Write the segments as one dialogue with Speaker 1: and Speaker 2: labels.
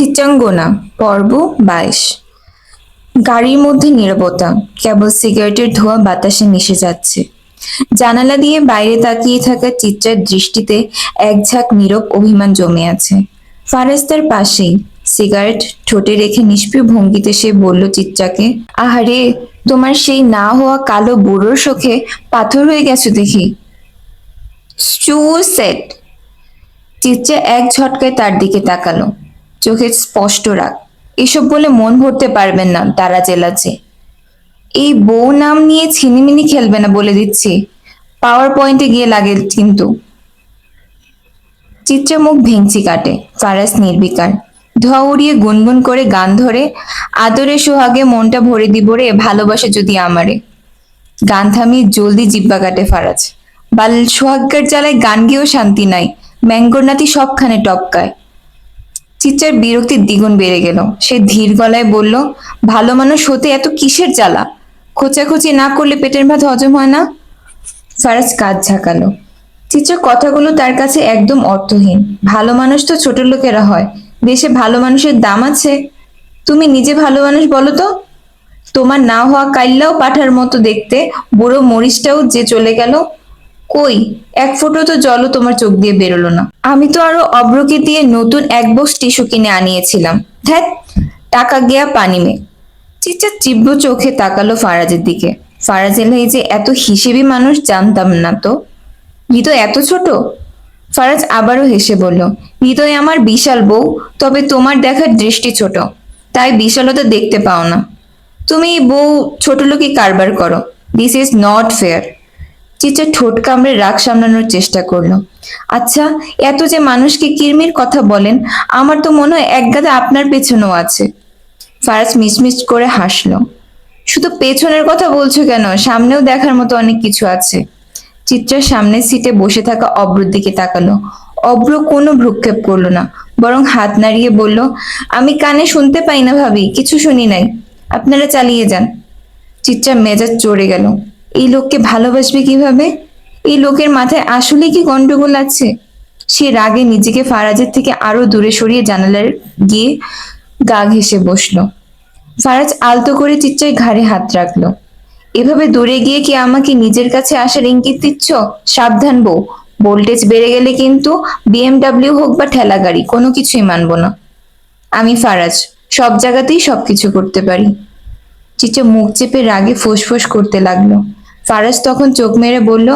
Speaker 1: চিত্রাঙ্গনা, পর্ব বাইশ। গাড়ির মধ্যে নীরবতা, কেবল সিগারেটের ধোঁয়া বাতাসে মিশে যাচ্ছে। জানালা দিয়ে বাইরে তাকিয়ে থাকা চিত্রার দৃষ্টিতে এক ঝাঁক নীরব অভিমান জমে আছে। ফারাজ তার পাশেই সিগারেট ঠোঁটে রেখে নিষ্প্রিয় ভঙ্গিতে সে বলল চিত্রাকে, আহারে, তোমার সেই না হওয়া কালো বুড়োর শোকে পাথর হয়ে গেছো দেখি। সেট। চিত্রা এক ঝটকায় তার দিকে তাকালো। চোখে স্পষ্ট রাগ এসব বলে মন ভরতে পারবেন না তারা জেলাচ্ছে। এই বউ নাম নিয়ে ছিনিমিনি খেলবে না বলে দিচ্ছি। পাওয়ার পয়েন্টে গিয়ে লাগে কিন্তু। চিত্রা মুখ ভেঙচি কাটে ফারাস নির্বিকার। ধোয়া উড়িয়ে গুনগুন করে গান ধরে, আদরে সোহাগে মনটা ভরে দিব রে ভালোবাসে যদি আমারে। গান থামিয়ে জলদি জিব্বা কাটে ফারাজ। বাল সোহাগ্যের জ্বালায় গান গেয়েও শান্তি নাই, ম্যাঙ্গোর নাতি সবখানে টপকায়। চিত্রার বিরক্তির দ্বিগুণ বেড়ে গেল। সে ধীর গলায় বলল, ভালো মানুষ হতে এত কিসের জ্বালা? খোঁচাখুচি না করলে পেটের ভাত হজম হয় না? ফারাজ কাজ ঝাঁকালো। চিত্রার কথাগুলো তার কাছে একদম অর্থহীন। ভালো মানুষ তো ছোট লোকেরা হয়। দেশে ভালো মানুষের দাম আছে। তুমি নিজে ভালো মানুষ বলো তো? তোমার না হওয়া কাইল্লাও পাঠার মতো দেখতে। বুড়ো মরিচটাও যে চলে গেল কই? এক ফোঁটো তো জলও তোমার চোখ দিয়ে বেরোলো না। আমি তো আরও অব্রকে দিয়ে নতুন এক বক্স টিস্যু কিনে আনিয়েছিলাম। ধ্যাত টাকা গিয়া পানি মে। চিচ্চা তীব্র চোখে তাকালো ফারাজের দিকে। ফারাজ এলাই যে এত হিসেবি মানুষ, জানতাম না তো। হৃদয় এত ছোট? ফারাজ আবারও হেসে বলল, হৃদয় আমার বিশাল বউ, তবে তোমার দেখার দৃষ্টি ছোট। তাই বিশালতা দেখতে পাও না। তুমি বউ ছোট লোকই কারবার করো। দিস ইজ নট ফেয়ার চিচা ঠোঁট কামড়ে রাগ সামলানোর চেষ্টা করল। আচ্ছা এত যে মানুষকে কিরমির কথা বলেন, আমার তো মনে হয় একগাদা আপনার পেছনেও আছে। ফারাজ মিসমিস করে হাসলো। শুধু পেছনের কথা বলছো কেন? সামনেও দেখার মতো অনেক কিছু আছে। চিত্রার সামনের সিটে বসে থাকা অব্রর দিকে তাকালো। অব্র কোনো ভ্রুক্ষেপ করল না, বরং হাত নাড়িয়ে বলল, আমি কানে শুনতে পাই না ভাবি, কিছু শুনি নাই। আপনারা চালিয়ে যান। চিত্রা মেজাজ চড়ে গেল। এই লোককে ভালোবাসবে কীভাবে? এই লোকের মাথায় আসলে কি গন্ডগোল আছে? সে রাগে নিজেকে ফারাজের থেকে আরও দূরে সরিয়ে জানালার গিয়ে গা ঘেসে বসল। ফারাজ আলতো করে চিচ্চায় ঘাড়ে হাত রাখল। এভাবে দূরে গিয়ে কি আমাকে নিজের কাছে আসার ইঙ্গিত দিচ্ছ? সাবধান বউ। ভোল্টেজ বেড়ে গেলে কিন্তু বিএমডাব্লিউ হোক বা ঠেলা গাড়ি, কোনো কিছুই মানবো না। আমি ফারাজ, সব জায়গাতেই সবকিছু করতে পারি। চিচে মুখ চেপে রাগে ফোঁস করতে লাগল। ফারাজ তখন চোখ মেরে বলল,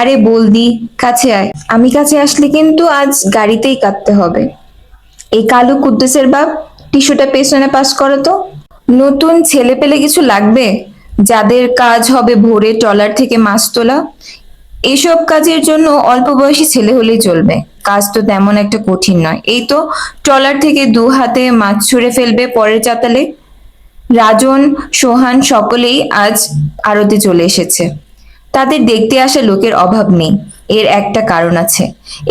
Speaker 1: আরে বলদি, কাছে আয়। আমি কাছে আসলে কিন্তু আজ গাড়িতেই কাঁদতে হবে। এই কালু কুদ্দুসের বাপ, টিস্যুটা পেছনে পাস করো তো। নতুন ছেলে পেলে কিছু লাগবে? যাদের কাজ হবে ভোরে ট্রলার থেকে মাছ তোলা। এসব কাজের জন্য অল্প বয়সী ছেলে হলেই চলবে। কাজ তো তেমন একটা কঠিন নয়। এই তো ট্রলার থেকে দু হাতে মাছ ছুঁড়ে ফেলবে পরের চাতালে। রাজন, সোহান সকলেই আজ আরতে চলে এসেছে। তাদের দেখতে আসা লোকের অভাব নেই, এর একটা কারণ আছে।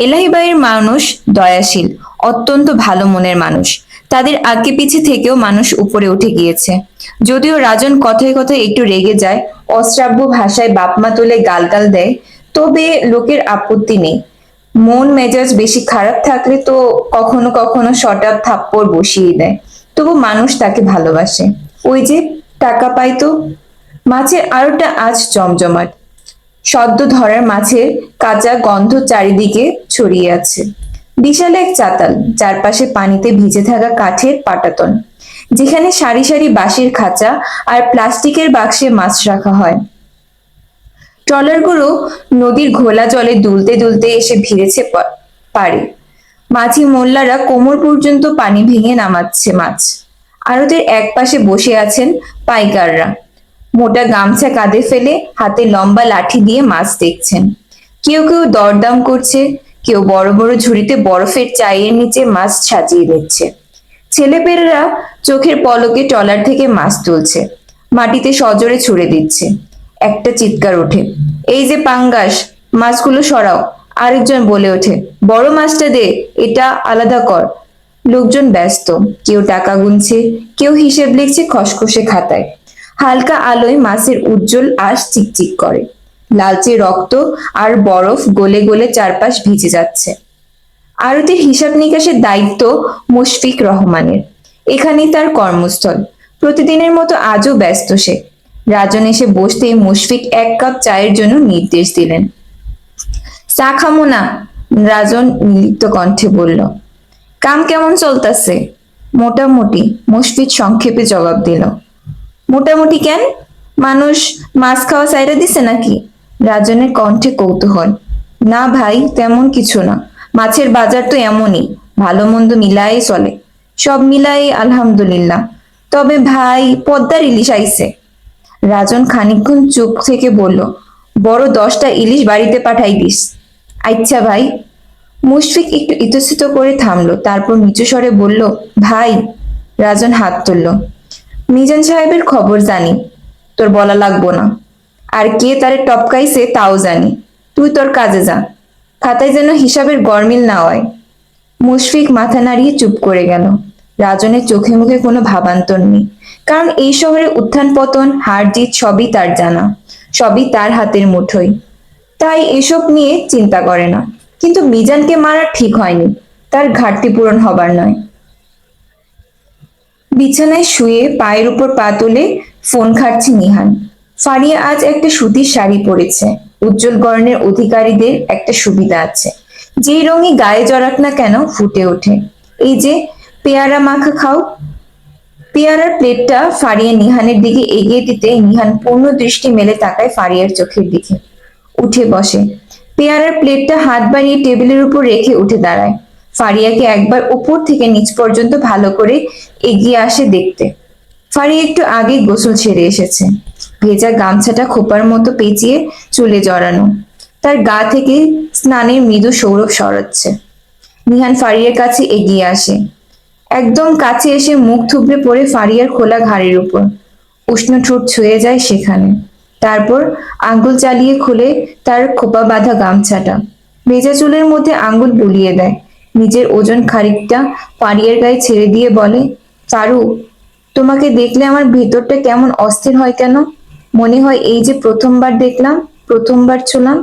Speaker 1: এলাহিবাইয়ের মানুষ দয়াশীল, অত্যন্ত ভালো মনের মানুষ। তাদের আগে পিছে থেকেও মানুষ উপরে উঠে গিয়েছে। যদিও রাজন কথায় কথায় একটু রেগে যায়, অশ্রাব্য ভাষায় বাপমা তুলে গালগাল দেয়, তবে লোকের আপত্তি নেই। মন মেজাজ বেশি খারাপ থাকলে তো কখনো কখনো শটার থাপ্পড় বসিয়ে দেয়, তবু মানুষ তাকে ভালোবাসে। ওই যে টাকা পাইতো মাছের আরোটা আজ জমজমাট। সদ্য ধরার মাছের কাঁচা গন্ধ চারিদিকে ছড়িয়ে আছে। বিশাল এক চাতাল, চারপাশে পানিতে ভিজে থাকা কাঠের পাটাতন। যেখানে সারি সারি বাঁশের খাঁচা আর প্লাস্টিকের বাক্সে মাছ রাখা হয়। ট্রলারগুলো নদীর ঘোলা জলে দুলতে দুলতে এসে ভিড়েছে পা- পাড়ে। মাঝি মোল্লারা কোমর পর্যন্ত পানি ভেঙে নামাচ্ছে মাছ। আড়তের এক পাশে বসে আছেন পাইকাররা। মোটা গামছা কাঁধে ফেলে হাতে লম্বা লাঠি দিয়ে মাছ দেখছেন। কেউ কেউ দরদাম করছে, কেউ বড় বড় ঝুড়িতে বরফের চাইয়ের নিচে মাছ সাজিয়ে দিচ্ছে। ছেলেপেলেরা চোখের পলকে ট্রলার থেকে মাছ তুলছে, মাটিতে সজোরে ছুড়ে দিচ্ছে। একটা চিৎকার ওঠে, এই যে পাঙ্গাস, মাছগুলো সরাও। আরেকজন বলে ওঠে, বড় মাছটা দে, এটা আলাদা কর। লোকজন ব্যস্ত। কেউ টাকা গুনছে, কেউ হিসেব লিখছে খসখসে খাতায়। হালকা আলোয় মাছের উজ্জ্বল আশ চিকচিক করে। লালচে রক্ত আর বরফ গলে গলে চারপাশ ভিজে যাচ্ছে। আরতির হিসাব নিকাশের দায়িত্ব মুশফিক রহমানের। এখানেই তার কর্মস্থল। প্রতিদিনের মতো আজও ব্যস্ত সে। রাজন এসে বসতেই মুশফিক এক কাপ চায়ের জন্য নির্দেশ দিলেন। চা খামো না, রাজন লিপ্ত কণ্ঠে বলল। কাম কেমন চলতেছে? মোটামুটি মুশফিক সংক্ষেপে জবাব দিল। মোটামুটি কেন? মানুষ মাছ খাওয়া সাইরা দিছে নাকি? রাজনের কণ্ঠে কৌতূহল। না ভাই, তেমন কিছু না। মাছের বাজার তো এমনই, ভালো মন্দ মিলাই চলে। সব মিলাই আলহামদুলিল্লাহ। তবে ভাই, পদ্মার ইলিশ আইছে। রাজন খানিকক্ষণ চুপ থেকে বলল, বড় দশটা ইলিশ বাড়িতে পাঠাই দিস। আচ্ছা ভাই। মুশফিক একটু ইতস্তত করে থামলো, তারপর নিচু স্বরে বলল, ভাই, রাজন হাত তুলল, মিজান সাহেবের খবর জানি, তোর বলা লাগবো না। আর কে তারে টপকাইছে তাও জানি, তুই তোর কাজে যা, খাতায় যেন হিসাবের গরমিল না হয়। মুশফিক মাথা নাড়িয়ে চুপ করে গেল। রাজনের চোখে মুখে কোনো ভাবান্তর নেই, কারণ এই শহরে উত্থান পতন, হার জিত সবই তার জানা, সবই তার হাতের মুঠোয়। তাই এসব নিয়ে চিন্তা করে না। কিন্তু মিজানকে মারা ঠিক হয়নি। তার ঘাটতি পূরণ হবার নয়। বিছানায় শুয়ে পায়ের উপর পা তুলে ফোন ঘাটছে নিহান। ফারিয়া আজ একটা সুতির শাড়ি পরেছে। উজ্জ্বল বর্ণের অধিকারীদের একটা সুবিধা আছে। যেই রঙই গায়ে জড়াক না কেন ফুটে ওঠে। এই যে, পেয়ারা মাখা খাও। পেয়ারার প্লেটটা ফারিয়া নিহানের দিকে এগিয়ে দিতে নিহান পূর্ণ দৃষ্টি মেলে তাকায় ফারিয়ার চোখের দিকে। উঠে বসে। পেয়ারার প্লেটটা হাত বাড়িয়ে টেবিলের উপর রেখে উঠে দাঁড়ায়। ফারিয়াকে একবার উপর থেকে নিচ পর্যন্ত ভালো করে এগিয়ে আসে দেখতে। ফারিয়া একটু আগে গোসল ছেড়ে এসেছে। ভেজা গামছাটা খোপার মতো পেঁচিয়ে চুলে জড়ানো। তার গা থেকে স্নানের মৃদু সৌরভ সরাচ্ছে। নিহান ফারিয়ার কাছে এগিয়ে আসে। একদম কাছে এসে মুখ থুবড়ে পড়ে ফারিয়ার খোলা ঘাড়ের উপর। উষ্ণ ঠোঁট ছুঁয়ে যায় সেখানে। তারপর আঙ্গুল চালিয়ে খুলে তার খোপা বাঁধা গামছাটা। ভেজা চুলের মধ্যে আঙ্গুল বুলিয়ে দেয়। নিজের ওজন খানিকটা পাড়িয়ার গায়ে ছেড়ে দিয়ে বলে, চারু, তোমাকে দেখলে আমার ভেতরটা কেমন অস্থির হয় কেন? মনে হয় এই যে প্রথমবার দেখলাম, প্রথমবার ছোলাম।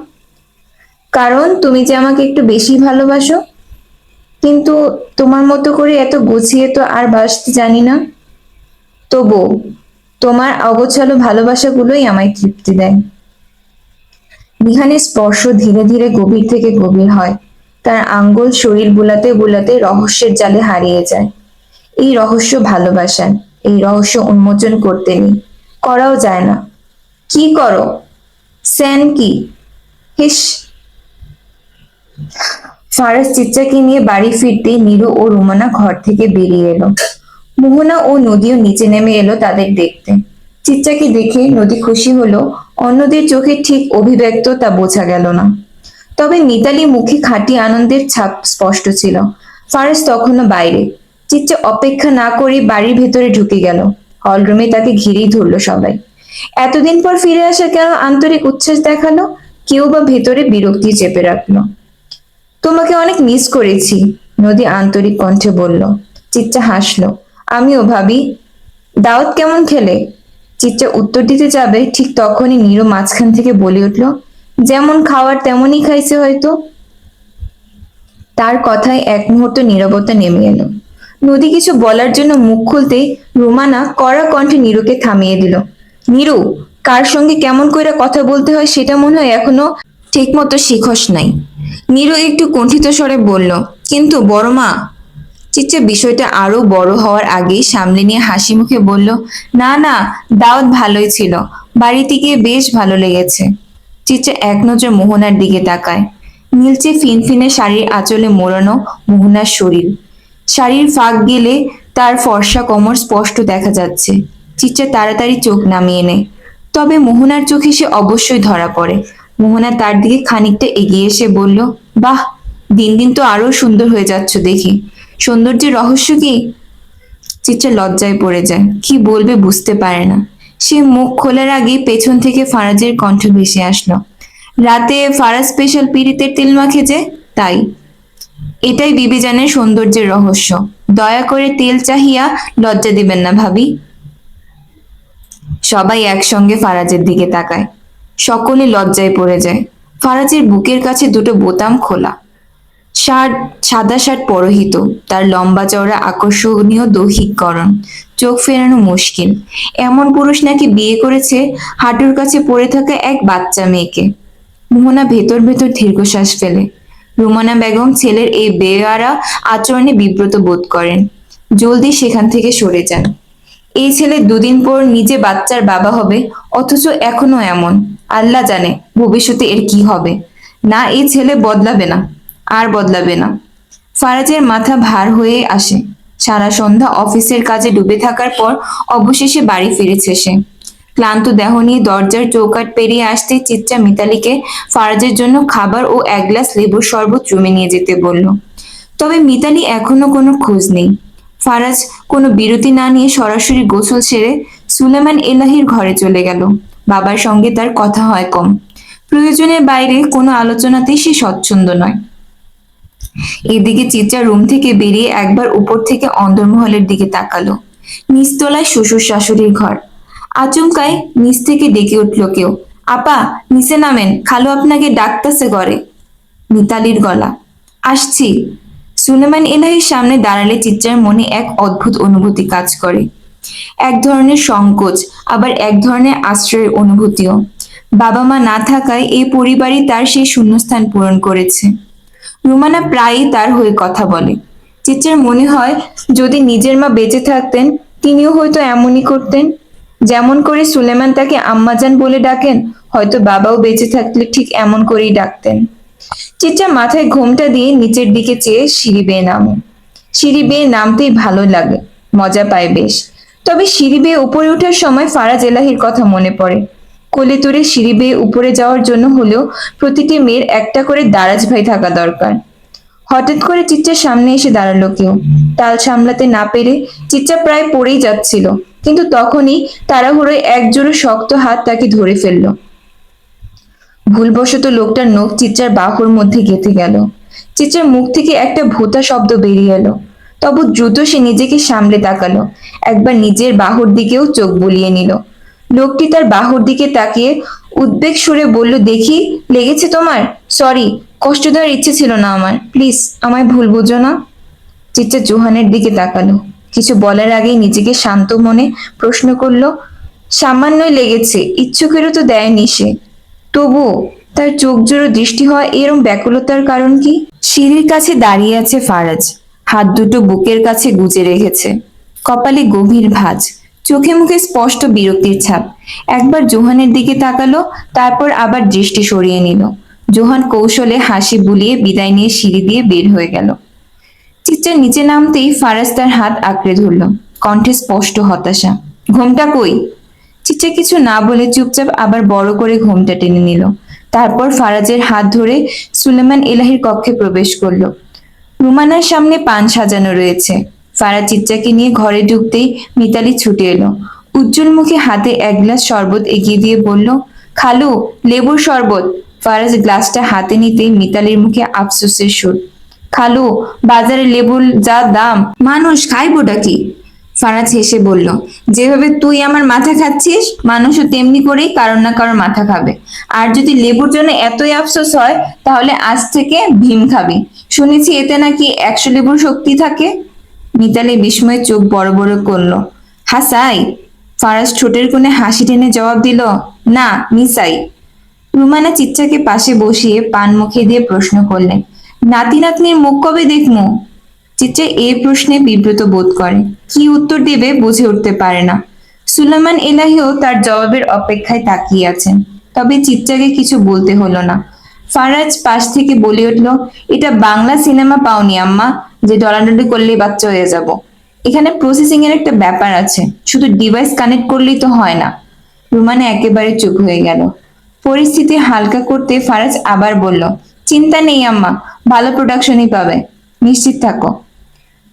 Speaker 1: কারণ তুমি যে আমাকে একটু বেশি ভালোবাসো। কিন্তু তোমার মতো করে এত গুছিয়ে তো আর বাসতে জানি না। তবু তোমার অগোছালো ভালোবাসাগুলোই আমায় তৃপ্তি দেয়। নিহানের স্পর্শ ধীরে ধীরে গভীর থেকে গভীর হয়। তার আঙ্গুল শরীর বুলাতে বুলাতে রহস্যের জালে হারিয়ে যায়। এই রহস্য ভালোবাসার, এই রহস্য উন্মোচন করতে নেই। করাও যায় না। কি করো? স্যান কি? হিস ফারাজ চিচ্চাকে নিয়ে বাড়ি ফিরতে নীরু ও রুমানা ঘর থেকে বেরিয়ে এলো। মোহনা ও নদীও নিচে নেমে এলো তাদের দেখতে। চিচ্চাকে দেখে নদী খুশি হলো, অন্যদের চোখে ঠিক অভিব্যক্ত তা বোঝা গেল না। তবে মিতালি মুখে খাঁটি আনন্দের ছাপ স্পষ্ট ছিল। ফারাজ তখনও বাইরে। চিচ্চা অপেক্ষা না করে বাড়ির ভেতরে ঢুকে গেল। হলরুমে তাকে ঘিরেই ধরলো সবাই। এতদিন পর ফিরে আসা কেন আন্তরিক উচ্ছ্বাস দেখাল? কেউ বা ভেতরে বিরক্তি চেপে রাখল। তোমাকে অনেক মিস করেছি, নদী আন্তরিক কণ্ঠে বলল। চিচ্চা হাসলো। আমিও ভাবি, দাওয়াত কেমন খেলে? চিচ্চা উত্তর দিতে যাবে, ঠিক তখনই নীরু মাঝখান থেকে বলে উঠল, যেমন খাওয়ার তেমনই খাইছে হয়তো। তার কথায় এক মুহূর্ত নীরবতা নেমে এলো। নদী কিছু বলার জন্য মুখ খুলতেই রুমানা কড়া কণ্ঠে নীরুকে থামিয়ে দিল। নীরু, কার সঙ্গে কেমন করে কথা বলতে হয় সেটা মনে হয় এখনও ঠিক মতো শিখস নাই। নীরু একটু কণ্ঠিত স্বরে বলল, কিন্তু বড় মা চিচ্চা বিষয়টা আরও বড় হওয়ার আগেই সামলে নিয়ে হাসি মুখে বলল, না না, দাওয়াত ভালোই ছিল। বাড়িতে গিয়ে বেশ ভালো লেগেছে। চিচ্চা এক নজর মোহনার দিকে তাকায়। নীলচে ফিনফিনে শাড়ির আঁচলে মোড়ানো মোহনার শরীর। শাড়ির ফাঁক গেলে তার ফর্সা কোমর স্পষ্ট দেখা যাচ্ছে। চিচ্চা তাড়াতাড়ি চোখ নামিয়ে নেয়। তবে মোহনার চোখে সে অবশ্যই ধরা পড়ে। মোহনা তার দিকে খানিকটা এগিয়ে এসে বলল, বাহ, দিন দিন তো আরও সুন্দর হয়ে যাচ্ছ দেখি। সৌন্দর্যের রহস্য কি? চিত্রা লজ্জায় পড়ে যায়। কি বলবে বুঝতে পারে না। সে মুখ খোলার আগে পেছন থেকে ফারাজের কণ্ঠ ভেসে আসলো। রাতে ফারাজ স্পেশাল পিড়িতের তেল মাখে যে তাই। এটাই বিবেজানের সৌন্দর্যের রহস্য। দয়া করে তেল চাহিয়া লজ্জা দিবেন না ভাবি। সবাই একসঙ্গে ফারাজের দিকে তাকায়। সকলে লজ্জায় পড়ে যায়। ফারাজের বুকের কাছে দুটো বোতাম খোলা। শার্ট, সাদা শার্ট পরহিত। তার লম্বা চওড়া আকর্ষণীয় দৈহিককরণ। চোখ ফেরানো মুশকিল। এমন পুরুষ নাকি বিয়ে করেছে হাঁটুর কাছে পড়ে থাকা এক বাচ্চা মেয়েকে। মোহনা ভেতর ভেতর দীর্ঘশ্বাস ফেলে। রুমানা বেগম ছেলের এই বেয়ারা আচরণে বিব্রত বোধ করেন। জলদি সেখান থেকে সরে যান। এই ছেলে দুদিন পর নিজে বাচ্চার বাবা হবে, অথচ এখনও এমন। আল্লাহ জানে ভবিষ্যতে এর কি হবে। না, এই ছেলে বদলাবে না। আর বদলাবে না। ফারাজের মাথা ভার হয়ে আসে। সারা সন্ধ্যা অফিসের কাজে ডুবে থাকার পর অবশেষে বাড়ি ফিরেছে সে। ক্লান্ত দেহ নিয়ে দরজার চৌকাট পেরিয়ে আসতে চিচ্চা মিতালিকে ফারাজের জন্য খাবার ও এক গ্লাস লেবুর শরবত রুমে নিয়ে যেতে বলল। তবে মিতালি এখনও কোনো খোঁজ নেই। ফারাজ কোনো বিরতি না নিয়ে সরাসরি গোসল সেরে সুলেমান এলাহির ঘরে চলে গেল। বাবার সঙ্গে তার কথা হয় কম। প্রয়োজনের বাইরে কোনো আলোচনাতেই সে স্বচ্ছন্দ নয়। এদিকে চিত্রা রুম থেকে বেরিয়ে একবার উপর থেকে অন্দরমহলের দিকে তাকালো। নিচতলায় শ্বশুর শাশুড়ির ঘর। আচমকায় নিচ থেকে ডেকে উঠল কেউ। আপা, নিচে নামেন, খালো আপনাকে ডাকতেছে ঘরে। মিতালির গলা। আসছি। সুলেমান এলাহির সামনে দাঁড়ালে চিত্রার মনে এক অদ্ভুত অনুভূতি কাজ করে। এক ধরনের সংকোচ, আবার এক ধরনের আশ্রয়ের অনুভূতিও। বাবা মা না থাকায় এই পরিবারই তার সেই শূন্যস্থান পূরণ করেছে। রুমানা প্রায়ই তার হয়ে কথা বলে। চিত্রের মনে হয়, যদি নিজের মা বেঁচে থাকতেন, তিনিও হয়তো এমনই করতেন। যেমন করে সুলেমান তাকে আম্মাজান বলে ডাকেন, হয়তো বাবাও বেঁচে থাকলে ঠিক এমন করেই ডাকতেন। চিত্রা মাথায় ঘোমটা দিয়ে নিচের দিকে চেয়ে সিঁড়ি বেয়ে নামে। সিঁড়ি বেয়ে নামতেই ভালো লাগে, মজা পায় বেশ। তবে সিঁড়ি বেয়ে উপরে ওঠার সময় ফারাজ এলাহির কথা মনে পড়ে। কোলে তুলে সিঁড়ি বেয়ে উপরে যাওয়ার জন্য হলেও প্রতিটি মেয়ের একটা করে দারাজ ভাই থাকা দরকার। হঠাৎ করে চিচ্চার সামনে এসে দাঁড়াল কেউ। তাল সামলাতে না পেরে চিচ্চা প্রায় পড়েই যাচ্ছিল, কিন্তু তখনই তাড়াহুড়োয় এক জোড়ো শক্ত হাত তাকে ধরে ফেলল। ভুলবশত লোকটার নখ চিচ্চার বাহুর মধ্যে গেঁথে গেল। চিত্রার মুখ থেকে একটা ভূতা শব্দ বেরিয়ে এলো। তবু দ্রুত সে নিজেকে সামলে তাকালো। একবার নিজের বাহুর দিকেও চোখ বুলিয়ে নিল। লোকটি তার বাহুর দিকে তাকিয়ে উদ্বেগ সুরে বলল, দেখি, লেগেছে তোমার? সরি কষ্ট দেওয়ার ইচ্ছে ছিল না আমার। প্লিজ আমায় ভুল বুঝো না। চিত্রা জোহানের দিকে তাকালো। কিছু বলার আগেই নিজেকে শান্ত মনে প্রশ্ন করল, সামান্যই লেগেছে, ইচ্ছুকেরও তো দেয়নি সে। তবুও তার চোখ জোড়ো দৃষ্টি হওয়া এরম ব্যাকুলতার কারণ কি? সিঁড়ির কাছে দাঁড়িয়ে আছে ফারাজ। হাত দুটো বুকের কাছে গুজে রেখেছে। কপালে গভীর ভাঁজ। চোখে মুখে স্পষ্ট বিরক্তির ছাপ। একবার জোহানের দিকে তাকালো, তারপর আবার দৃষ্টি সরিয়ে নিল। জোহান কৌশলে হাসি বুলিয়ে বিদায় নিয়ে সিঁড়ি দিয়ে বের হয়ে গেল। চিত্রা নিচে নামতেই ফারাজ তার হাত আঁকড়ে ধরল। কণ্ঠে স্পষ্ট হতাশা, ঘুমটা কই? চিত্রা কিছু না বলে চুপচাপ আবার বড় করে ঘুমটা টেনে নিল। তারপর ফারাজের হাত ধরে সুলেমান এলাহির কক্ষে প্রবেশ করল। রুমানার সামনে পান সাজানো রয়েছে। ফারাজ চিত্রাকে নিয়ে ঘরে ঢুকতেই মিতালি ছুটে এলো। উজ্জ্বল মুখে হাতে এক গ্লাস শরবত এগিয়ে দিয়ে বলল, খালু, লেবুর শরবত। ফারাজ গ্লাসটা হাতে নিতেই মিতালির মুখে আফসোসের সুর। খালু, বাজারে লেবুর যা দাম, মানুষ খাইবোটা কি? ফারাজ হেসে বলল, যেভাবে তুই আমার মাথা খাচ্ছিস, মানুষও তেমনি করেই কারোর না কারোর মাথা খাবে। আর যদি লেবুর জন্য এতই আফসোস হয়, তাহলে আজ থেকে ভীম খাবি। শুনেছি এতে নাকি একশো লেবুর শক্তি থাকে। মিতালি বিস্ময়ে চোখ বড় বড় করল। হাসাই, ফারাজ ঠোঁটের কোণে হাসি টেনে জবাব দিল, না, মিসাই। রুমানা চিচ্চাকে পাশে বসিয়ে পান মুখে দিয়ে প্রশ্ন করলেন, নাতি নাতনির মুখ কবে দেখমু? চিত্রা এই প্রশ্নে বিব্রত বোধ করে, কি উত্তর দেবে বুঝে উঠতে পারে না। সুলেমান এলাহিও তার জবাবের অপেক্ষায় তাকিয়ে আছেন, তবে চিত্রাকে কিছু বলতে হলো না। ফারাজ পাশ থেকে বলে উঠল, এটা বাংলা সিনেমা পাওনি, আম্মা। যে ডলাডলি করলেই বাচ্চা হয়ে যাব। এখানে প্রসেসিং এর একটা ব্যাপার আছে। শুধু ডিভাইস কানেক্ট করলেই তো হয় না। রুমানা একেবারে চুপ হয়ে গেল। পরিস্থিতি হালকা করতে ফারাজ আবার বলল, চিন্তা নেই, আম্মা। ভালো প্রোডাকশনই পাবে। নিশ্চিত থাকো।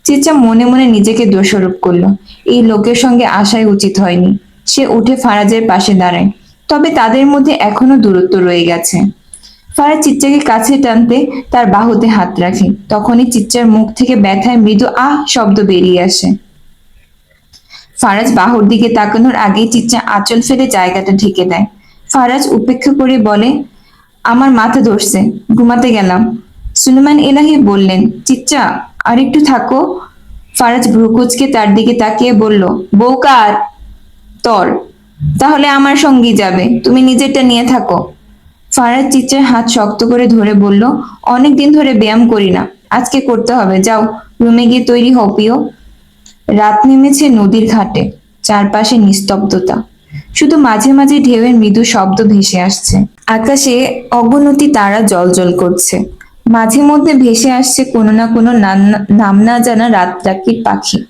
Speaker 1: চিচা মনে মনে নিজেকে দোষারোপ করল। এই লোকের সঙ্গে আসাই উচিত হয়নি। সে উঠে ফারাজের পাশে দাঁড়ায়। তবে তাদের মধ্যে এখনও দূরত্ব রয়ে গেছে। ফারাজ চিচ্চাকে কাছে টানতে তার বাহুতে হাত রাখে। তখনই চিচ্চার মুখ থেকে ব্যথায় মৃদু আহ শব্দ বেরিয়ে আসে। ফারাজ বাহুর দিকে তাকানোর আগেই চিচ্চা আঁচল ফেলে জায়গাটা ঢেকে দেয়। ফারাজ উপেক্ষা করে বলে, আমার মাথা ধরছে, ঘুমাতে গেলাম। সুলেমান এলাহি বললেন চিচ্চা আর একটু থাকো। ফারাজ ভ্রুকুচকে তার দিকে তাকিয়ে বলল বউকার তর। তাহলে আমার সঙ্গী যাবে, তুমি নিজেরটা নিয়ে থাকো। ফারাজ চিচ্চার হাত শক্ত করে ধরে বলল, অনেক দিন ধরে ব্যায়াম করি না। আজকে করতে হবে। যাও, রুমে গিয়ে তৈরি হও প্রিয়। রাত নেমেছে নদীর ঘাটে, চারপাশে নিস্তব্ধতা। শুধু মাঝে মাঝে ঢেউয়ের মৃদু শব্দ ভেসে আসছে। আকাশে অগণতি তারা জলজল করছে। মাঝে মধ্যে ভেসে আসছে কোনো না কোনো নাম- না জানা রাত রাত্রির পাখি।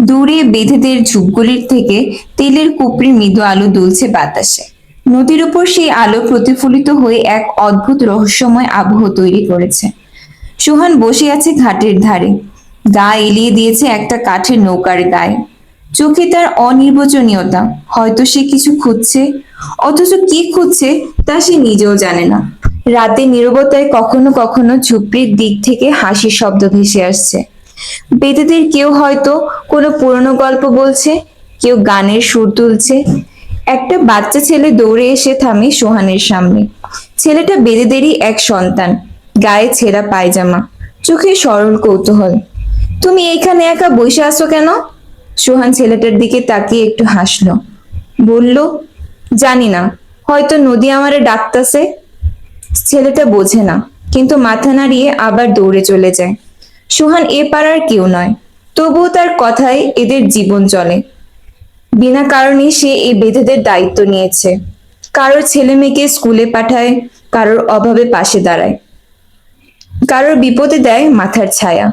Speaker 1: দূরে বেঁধেদের ঝুপগুলির থেকে তেলের কুপড়ি মৃদু আলো দুলছে বাতাসে। নদীর উপর সেই আলো প্রতিফলিত হয়ে এক অদ্ভুত রহস্যময় আবহ তৈরি করেছে। সুহান বসে আছে ঘাটের ধারে। গা এলিয়ে দিয়েছে একটা কাঠের নৌকার গায়ে। চোখে তার অনির্বচনীয়তা। হয়তো সে কিছু খুঁজছে। অথচ কি খুঁজছে তা সে নিজেও জানে না। রাতে নীরবতায় কখনো কখনো ঝুপড়ির দিক থেকে হাসির শব্দ ভেসে আসছে। বেদেদের কেউ হয়তো কোনো পুরনো গল্প বলছে, কেউ গানের সুর তুলছে একটা বাচ্চা ছেলে দৌড়ে এসে থামে সোহানের সামনে। ছেলেটা বেদেদেরই এক সন্তান, গায়ে ছেঁড়া পায়জামা, চোখে সরল কৌতূহল। তুমি এখানে একা বসে আছো কেন? সোহান ছেলেটার দিকে তাকিয়ে একটু হাসলো। বলল, জানি না, হয়তো নদী আমারে ডাকতাছে। ছেলেটা বোঝে না, কিন্তু মাথা নাড়িয়ে আবার দৌড়ে চলে যায়। সোহান এ পাড়ার কেউ নয়, তবুও তার কথায় এদের জীবন চলে। বিনা কারণে সে এই বেদেদের দায়িত্ব নিয়েছে। কারোর ছেলে মেয়েকে স্কুলে পাঠায়, কারোর অভাবে পাশে দাঁড়ায়। কারোর বিপদে দেয় মাথার ছায়া।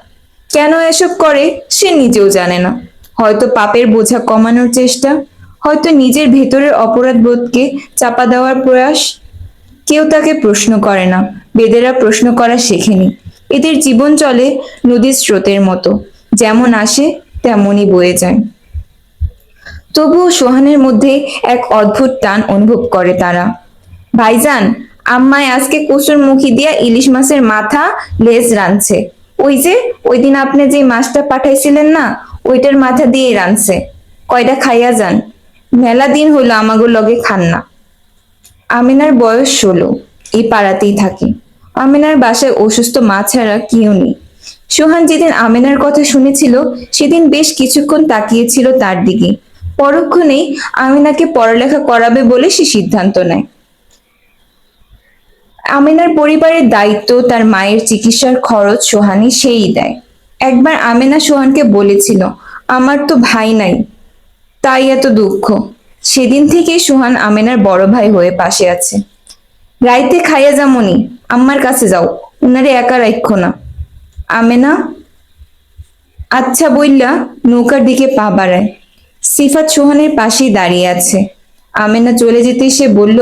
Speaker 1: কেন এসব করে সে নিজেও জানে না। হয়তো পাপের বোঝা কমানোর চেষ্টা, হয়তো নিজের ভেতরের অপরাধ বোধকে চাপা দেওয়ার প্রয়াস। কেউ তাকে প্রশ্ন করে না, বেদেরা প্রশ্ন করা শেখেনি। এদের জীবন চলে নদীর স্রোতের মতো। যেমন আসে, তেমনই বয়ে যায়। তবুও সোহানের মধ্যে এক অদ্ভুত টান অনুভব করে তারা। ভাইজান, আম্মায় আজকে কসুর মুখি দিয়া ইলিশ মাছের মাথা লেজ রাঁধছে। ওই যে, ওই দিন আপনি যে মাছটা পাঠাইছিলেন না, ওইটার মাথা দিয়ে রাঁধছে। কয়টা খাইয়া যান। মেলা দিন হলো আমাগো লগে খান না। আমিনার বয়স ষোলো, এই পাড়াতেই থাকে। আমিনার বাসায় অসুস্থ মা ছাড়া কেউ নেই। সোহান যেদিন আমিনার কথা শুনেছিল, সেদিন বেশ কিছুক্ষণ তাকিয়েছিল তার দিকে। পরক্ষণেই আমিনাকে পড়ালেখা করাবে বলে সে সিদ্ধান্ত নেয়। আমিনার পরিবারের দায়িত্ব, তার মায়ের চিকিৎসার খরচ সোহানি সেই দেয়। একবার আমিনা সোহানকে বলেছিল, আমার তো ভাই নাই, তাই এত দুঃখ। সেদিন থেকেই সোহান আমেনার বড় ভাই হয়ে পাশে আছে। রাইতে খাইয়া যামনি আম্মার কাছে যাও, উনারে একা রাখো না। আমেনা আচ্ছা বইলা নৌকার দিকে পা বাড়ায়। সিফাত সোহানের পাশেই দাঁড়িয়ে আছে। আমেনা চলে যেতে সে বলল,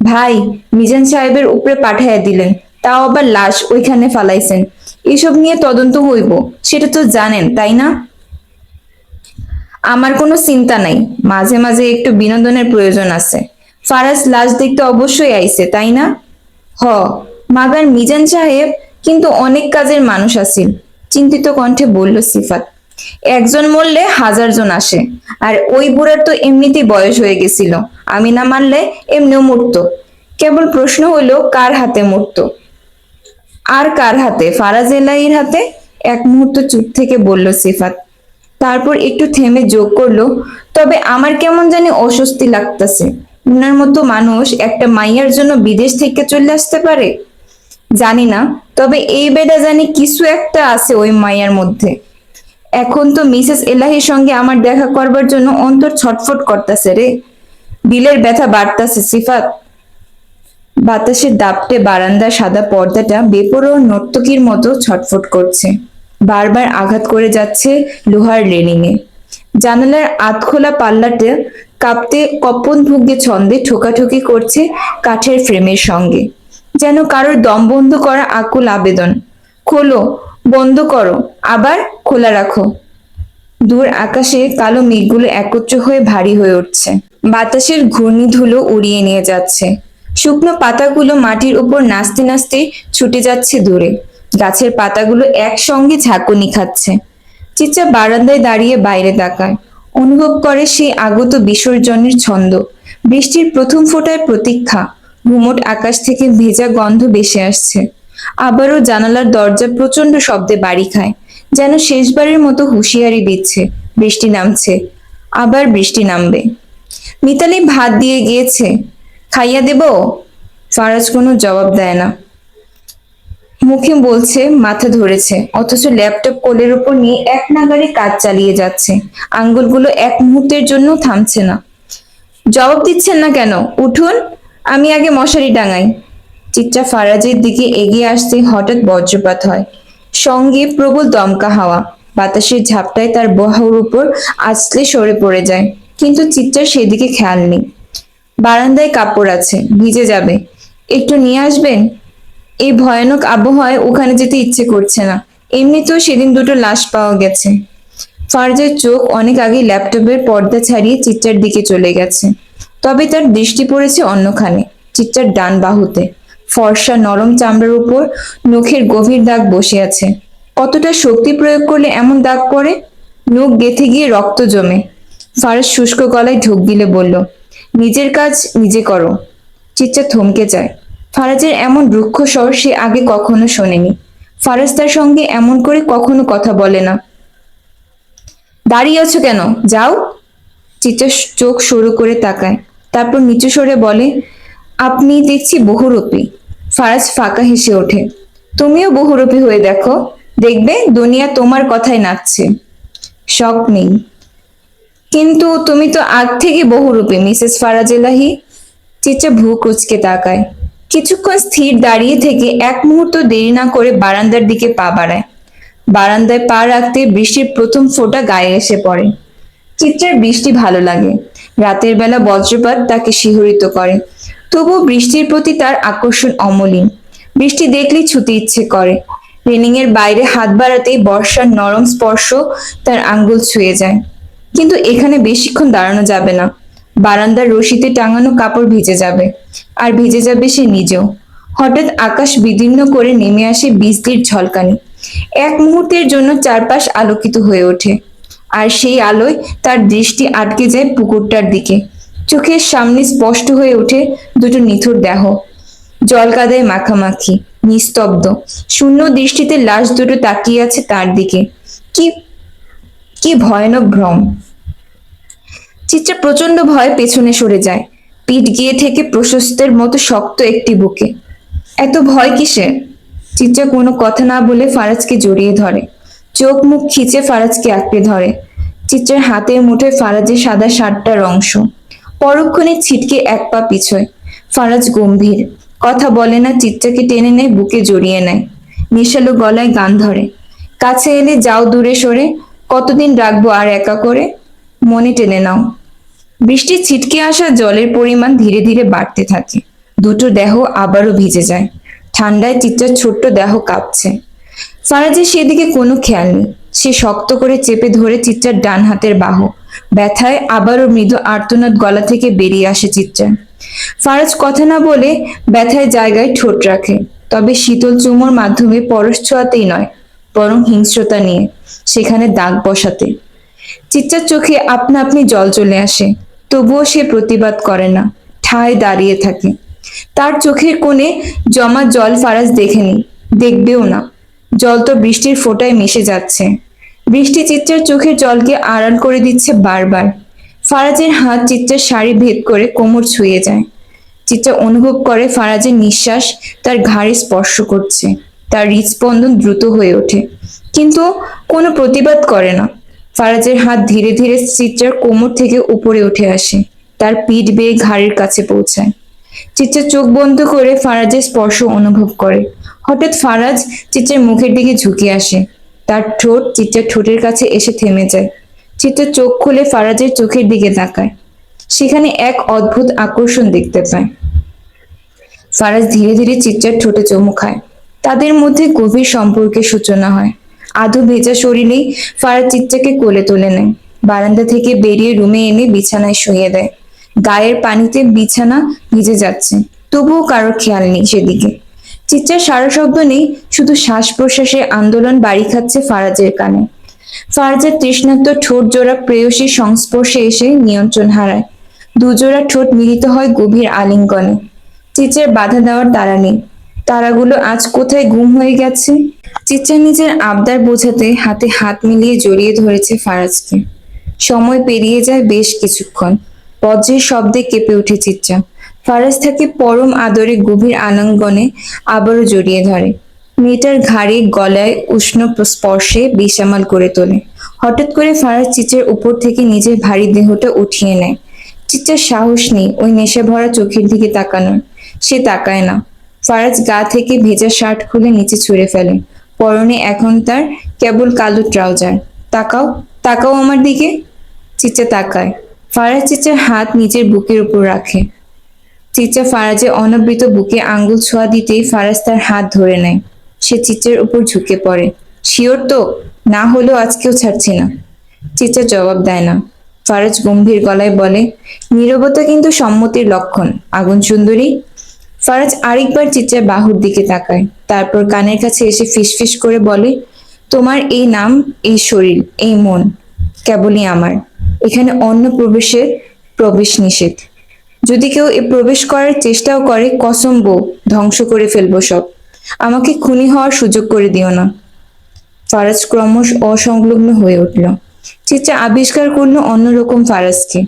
Speaker 1: ভাই, মিজান সাহেবের উপরে পাঠাইয়া দিলেন, তাও আবার লাশ ওইখানে ফালাইছেন। এসব নিয়ে তদন্ত হইব, সেটা তো জানেন, তাই না? আমার কোনো চিন্তা নাই, মাঝে মাঝে একটু বিনোদনের প্রয়োজন আছে। ফারাজ লাশ দেখতে অবশ্যই আইছে, তাই না? হ, মাগার মিজান সাহেব কিন্তু অনেক কাজের মানুষ আছিল চিন্তিত কণ্ঠে বলল সিফাত। একজন মরলে হাজার জন আসে, আর ওই বুড়ার তো এমনিতেই বয়স হয়ে গেছিল। আমি না মানলে এমনিও মরতো। কেবল প্রশ্ন হলো কার হাতে মরতো? আর কার হাতে? ফারাজ এলাহির হাতে? এক মুহূর্ত চুপ থেকে বলল সিফাত। তারপর একটু থেমে যোগ করল, তবে আমার কেমন জানি অস্বস্তি লাগতেছে। উনার মতো মানুষ একটা মাইয়ার জন্য বিদেশ থেকে চলে আসতে পারে? জানি না, তবে এই বেটা জানি কিছু একটা আছে ওই মাইয়ার মধ্যে। এখন তো মিসেস এলাহির সঙ্গে আমার দেখা করবার জন্য অন্তর ছটফট করতেছে রে। বিলের ব্যথা বাড়তাছে, সিফাত। বাতাসের দাপটে বারান্দার সাদা পর্দাটা বেপরোয়া নর্তকীর মতো ছটফট করছে। বারবার আঘাত করে যাচ্ছে লোহার রেলিং এ জানালার আতখোলা পাল্লাতে কাঁপতে কপন ভুগে ছন্দে ঠোকাঠুকি করছে কাঠের ফ্রেমের সঙ্গে। যেন কারোর দম বন্ধ করা আকুল আবেদন। খোলো বন্ধ করো, আবার খোলা রাখো। দূর আকাশে কালো মেঘগুলো একত্র হয়ে ভারী হয়ে উঠছে। বাতাসের ঘূর্ণি ধুলো উড়িয়ে নিয়ে যাচ্ছে। শুকনো পাতাগুলো মাটির উপর নাচতে নাচতে ছুটে যাচ্ছে দূরে। গাছের পাতাগুলো একসঙ্গে ঝাঁকুনি খাচ্ছে। চিচ্চা বারান্দায় দাঁড়িয়ে বাইরে তাকায়। অনুভব করে সেই আগত বিসর্জনের ছন্দ। বৃষ্টির প্রথম ফোঁটায় প্রতীক্ষা। ঘুমট আকাশ থেকে ভেজা গন্ধ ভেসে আসছে। আবারও জানালার দরজা প্রচণ্ড শব্দে বাড়ি খায়, যেন শেষবারের মতো হুঁশিয়ারি দিচ্ছে, বৃষ্টি নামছে, আবার বৃষ্টি নামবে। মিতালি ভাত দিয়ে গিয়েছে, খাইয়া দেব? ফারাজ কোনো জবাব দেয় না। মুখে বলছে, মাথা ধরেছে, অথচ ল্যাপটপ কোলের উপর নিয়ে এক নাগারে কাজ চালিয়ে যাচ্ছে, আঙ্গুলগুলো এক মুহূর্তের জন্য থামছে না। জবাব দিচ্ছেন না কেন? উঠুন, আমি আগে মশারি টাঙাই। চিত্রা ফারাজের দিকে এগিয়ে আসতে হঠাৎ বজ্রপাত হয়। সঙ্গে প্রবল দমকা হাওয়া। বাতাসের ঝাপটায় তার বহার উপর আছলে সরে পড়ে যায়। কিন্তু চিত্রার সেদিকে খেয়াল নেই। বারান্দায় কাপড় আছে, ভিজে যাবে। একটু নিয়ে আসবেন? এই ভয়ানক আবহাওয়ায় ওখানে যেতে ইচ্ছে করছে না। এমনিতেও সেদিন দুটো লাশ পাওয়া গেছে। ফারজের চোখ অনেক আগে ল্যাপটপের পর্দা ছাড়িয়ে চিত্রার দিকে চলে গেছে। তবে তার দৃষ্টি পড়েছে অন্যখানে, চিত্রার ডান বাহুতে। ফর্সা নরম চামড়ার উপর নখের গভীর দাগ বসে আছে। কতটা শক্তি প্রয়োগ করলে এমন দাগ পড়ে? নখ গেথে গিয়ে রক্ত জমে। ফারজ শুষ্ক গলায় ঢোক দিলে বলল, নিজের কাজ নিজে করো। চিত্রা থমকে যায়। ফারাজের এমন রুক্ষ স্বর সে আগে কখনো শোনেনি। ফারাজ তার সঙ্গে এমন করে কখনো কথা বলে না। দাঁড়িয়ে আছো কেন? যাও। চিত্রা চোখ সরু করে তাকায়। তারপর নিচু সরে বলে আপনি দেখছি বহুরূপী। ফারাজ ফাঁকা হেসে ওঠে। তুমিও বহুরূপী হয়ে দেখো। দেখবে দুনিয়া তোমার কথায় নাচছে। শখ নেই। কিন্তু তুমি তো আগ থেকে বহুরূপী, মিসেস ফারাজ এলাহি। চিত্রা ভূ কুচকে তাকায়। কিছুক্ষণ স্থির দাঁড়িয়ে থেকে এক মুহূর্ত দেরি না করে বারান্দার দিকে পা বাড়ায়। বারান্দায় পা রাখতে বৃষ্টির প্রথম ফোঁটা গায়ে এসে পড়ে। চিত্রার বৃষ্টি ভালো লাগে। রাতের বেলা বজ্রপাত তাকে শিহরিত করে। তবুও বৃষ্টির প্রতি তার আকর্ষণ অমলিন। বৃষ্টি দেখলেই ছুতে ইচ্ছে করে। রেলিং এর বাইরে হাত বাড়াতেই বর্ষার নরম স্পর্শ তার আঙ্গুল ছুঁয়ে যায়। কিন্তু এখানে বেশিক্ষণ দাঁড়ানো যাবে না। বারান্দার রশিতে টাঙানো কাপড় ভিজে যাবে। আর ভিজে যাবে সে নিজেও। হঠাৎ আকাশ বিদীর্ণ করে নেমে আসে বিজলির ঝলকানি। এক মুহূর্তের জন্য চারপাশ আলোকিত হয়ে ওঠে। আর সেই আলোয় তার দৃষ্টি আটকে যায় পুকুরটার দিকে। চোখের সামনে স্পষ্ট হয়ে ওঠে দুটো নিথুর দেহ। জল কাদায় মাখামাখি, নিস্তব্ধ। শূন্য দৃষ্টিতে লাশ দুটো তাকিয়ে আছে তার দিকে। কি কি ভয়ানক ভ্রম। চিত্রা প্রচণ্ড ভয়ে পেছনে সরে যায়। পিঠ গিয়ে থেকে প্রশস্তের মতো শক্ত একটি বুকে। এত ভয় কিসে? চিত্রা কোনো কথা না বলে ফারাজকে জড়িয়ে ধরে। চোখ মুখ খিচে ফারাজকে আঁকড়ে ধরে। চিত্রের হাতের মুঠোয় ফারাজের সাদা শার্টটার অংশ। পরক্ষণে ছিটকে এক পা পিছয়। ফারাজ গম্ভীর। কথা বলে না চিত্রাকে টেনে নেয়, বুকে জড়িয়ে নেয়। নেশালো গলায় গান ধরে। কাছে এলে যাও দূরে সরে, কতদিন রাখব আর একা করে? মনে টেনে নাও। বৃষ্টির ছিটকে আসা জলের পরিমাণ ধীরে ধীরে বাড়তে থাকে। দুটো দেহ আবারও ভিজে যায়। ঠান্ডায় চিত্রার ছোট্ট দেহ কাঁপছে। ফারাজের সেদিকে কোনো খেয়াল নেই। সে শক্ত করে চেপে ধরে চিত্রার ডান হাতের বাহু। ব্যথায় আবারও মৃদু আর্তনাদ গলা থেকে বেরিয়ে আসে চিত্রা ফারাজ কথা না বলে ব্যথায় জায়গায় ঠোঁট রাখে, তবে শীতল চুমোর মাধ্যমে পরশ ছোঁয়াতেই নয়, বরং হিংস্রতা নিয়ে, সেখানে দাগ বসাতে। চিত্রার চোখে আপনা আপনি জল চলে আসে, তবুও সে প্রতিবাদ করে না, ঠায় দাঁড়িয়ে থাকে। তার চোখের কোণে জমা জল ফারাজ দেখেনি, দেখবেও না। জল তো বৃষ্টির ফোঁটায় মিশে যাচ্ছে। বৃষ্টি চিত্রের চোখের জলকে আড়াল করে দিচ্ছে বারবার। ফারাজের হাত চিত্রের শাড়ি ভেদ করে কোমর ছুঁয়ে যায়। চিত্রা অনুভব করে ফারাজের নিঃশ্বাস তার ঘাড়ে স্পর্শ করছে। তার হৃদস্পন্দন দ্রুত হয়ে ওঠে। কিন্তু কোনো প্রতিবাদ করে না। ফারাজের হাত ধীরে ধীরে চিত্রার কোমর থেকে উপরে উঠে আসে। তার পিঠ বেয়ে ঘাড়ের কাছে পৌঁছায়। চিত্রা চোখ বন্ধ করে ফারাজের স্পর্শ অনুভব করে। হঠাৎ ফারাজ চিত্রের মুখের দিকে ঝুঁকে আসে। তার ঠোঁট চিত্রের ঠোঁটের কাছে এসে থেমে যায়। চিত্র চোখ খুলে ফারাজের চোখের দিকে তাকায়। সেখানে এক অদ্ভুত আকর্ষণ দেখতে পায়। ফারাজ ধীরে ধীরে চিত্রের ঠোঁটে চমু খায়। তাদের মধ্যে গভীর সম্পর্কের সূচনা হয়। আধু ভেজা শরীরেই ফারাজ চিত্রাকে কোলে তুলে নেয়। বারান্দা থেকে বেরিয়ে রুমে এনে বিছানায় শুয়ে দেয়। গায়ের পানিতে বিছানা ভিজে যাচ্ছে। তবুও কারোর খেয়াল নেই সেদিকে। চিত্রার সারা শব্দ নেই, শুধু শ্বাস প্রশ্বাসে আন্দোলন বাড়ি খাচ্ছে ফারাজের কানে। ফারাজের তৃষ্ণাত্ম ঠোঁট জোড়া প্রেয়সীর সংস্পর্শে এসে নিয়ন্ত্রণ হারায়। দুজোড়া ঠোঁট মিলিত হয় গভীর আলিঙ্গনে। চিত্রের বাধা দেওয়ার দ্বারা নেই। তারাগুলো আজ কোথায় গুম হয়ে গেছে? চিচ্চা নিজের আবদার বোঝাতে হাতে হাত মিলিয়ে জড়িয়ে ধরেছে ফারাজকে। সময় পেরিয়ে যায় বেশ কিছুক্ষণ। বজ্রের শব্দে কেঁপে উঠে চিচ্চা ফারাজ তাকে পরম আদরে গভীর আলিঙ্গনে আবারও জড়িয়ে ধরে। মেয়েটার ঘাড়ে, গলায় উষ্ণ স্পর্শে বেসামাল করে তোলে। হঠাৎ করে ফারাজ চিচ্চার উপর থেকে নিজের ভারী দেহটা উঠিয়ে নেয়। চিচ্চার সাহস নেই, ওই নেশা ভরা চোখের দিকে তাকানোর। সে তাকায় না। ফারাজ গা থেকে ভেজা শার্ট খুলে নিচে ছুঁড়ে ফেলে। পরনে এখন তার কেবল কালো ট্রাউজার। তাকাও তাকাও আমার দিকে। চিচ্চা তাকায়। ফারাজ চিচ্চার হাত নিজের বুকের উপর রাখে। চিচ্চা ফারাজের অনবৃত বুকে আঙ্গুল ছোঁয়া দিতেই ফারাজ তার হাত ধরে নেয়। সে চিচ্চার উপর ঝুঁকে পড়ে। শিওর তো? না হলেও আজকেও ছাড়ছি না। চিচ্চা জবাব দেয় না। ফারাজ গম্ভীর গলায় বলে, নীরবতা কিন্তু সম্মতির লক্ষণ, আগুন সুন্দরী। ফারাজ আরেকবার চিচ্চার বাহুর দিকে তাকায়। তারপর কানের কাছে এসে ফিসফিস করে বলে, তোমার এই নাম, এই শরীর, এই মন কেবলই আমার। এখানে অন্য প্রবেশের প্রবেশ নিষেধ। যদি কেউ এ প্রবেশ করার চেষ্টাও করে, কসম বউ, ধ্বংস করে ফেলব সব। আমাকে খুনি হওয়ার সুযোগ করে দিও না। ফারাজ ক্রমশ অসংলগ্ন হয়ে উঠল। চিত্রা আবিষ্কার করল অন্যরকম ফারাজকে।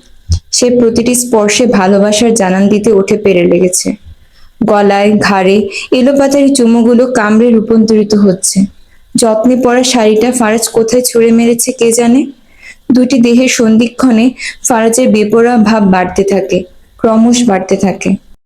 Speaker 1: সে প্রতিটি স্পর্শে ভালোবাসার জানান দিতে উঠে পেরে লেগেছে। গলায়, ঘাড়ে, এলোপাতারি চুমুগুলো কামড়ে রূপান্তরিত হচ্ছে। যত্নে পরা শাড়িটা ফারাজ কোথায় ছুঁড়ে মেরেছে কে জানে? দুটি দেহের সন্ধিক্ষণে ফারাজের বেপরোয়া ভাব বাড়তে থাকে। ক্রমশ বাড়তে থাকে।